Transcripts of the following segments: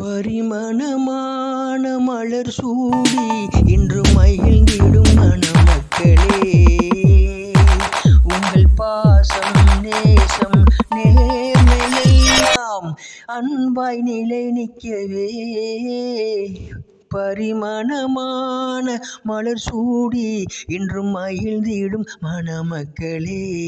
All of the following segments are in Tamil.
பரிமணமான மலர் சூடி இன்று மகிழ்ந்திடும் மணமக்களே. உங்கள் பாசம் நேசம் நேர்மையெல்லாம் அன்பாய் நிலை நிற்கவே. பரிமணமான மலர் சூடி இன்றும் மகிழ்ந்திடும் மணமக்களே.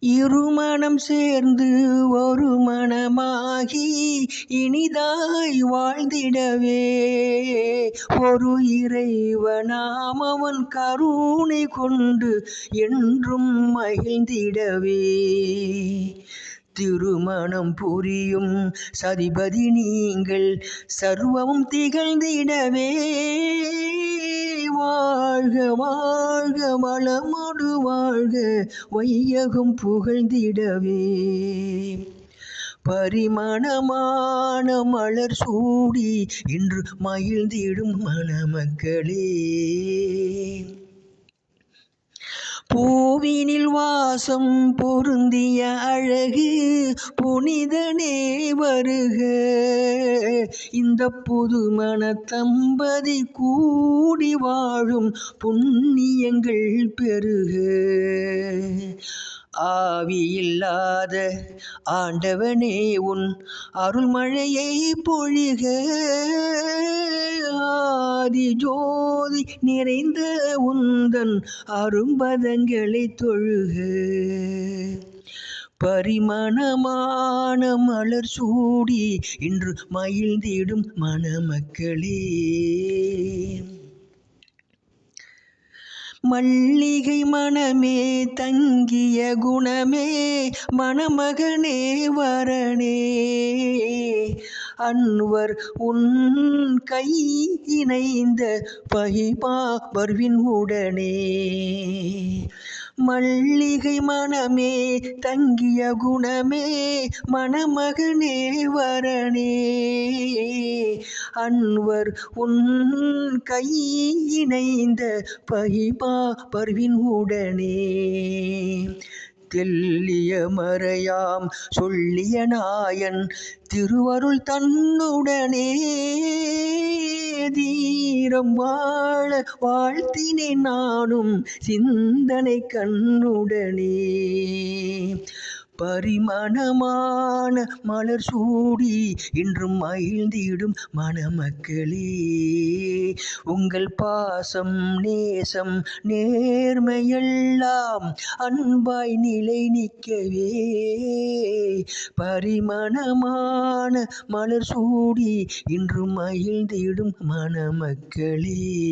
இருமணம் சேர்ந்து ஒரு மணமாகி இனிதாய் வாழ்ந்திடவே. ஒரு இறைவனாம் அவன் கருணை கொண்டு என்றும் மகிழ்ந்திடவே. திருமணம் புரியும் சதிபதி நீங்கள் சர்வமும் திகழ்ந்திடவே. வாழ்க வாழ்க வளமோடு வாழ்க வையகம் புகழ்ந்திடவே. பரிமணமான மலர் சூடி இன்று மகிழ்ந்திடும் மணமக்களே. பாசம் பொருந்திய அழகு புனிதனே வருக. இந்த புது தம்பதி கூடி வாழும் புண்ணியங்கள் பெருக. ஆவியில்லாத ஆண்டவனே உன் அருள்மழையை பொழிக. ஆதி ஜோதி நிறைந்த உந்தன் அரும்பதங்களை தொழுக. பரிமணமான மலர் சூடி இன்று மகிழ்ந்திடும் மணமக்களே. மல்லிகை மனமே தங்கிய குணமே மணமகனே வரணே அன்வர் உன் கை இணைந்த பகிபாபர்வின் உடனே. மல்லிகை மனமே தங்கிய குணமே மணமகனே வரணே அன்வர் உன் கை இணைந்த பகிபா பர்வின் உடனே. தெல்லிய மறையாம் சொல்லிய நாயன் திருவருள் தன்னுடனே தீரம் வாழ வாழ்த்தினேன் நானும் சிந்தனை கண்ணுடனே. பரிமணமான மலர் சூடி இன்றும் மகிழ்ந்திடும் மணமக்களே. உங்கள் பாசம் நேசம் நேர்மையெல்லாம் அன்பாய் நிலை நிற்கவே. பரிமணமான மலர் சூடி இன்றும் மகிழ்ந்திடும் மணமக்களே.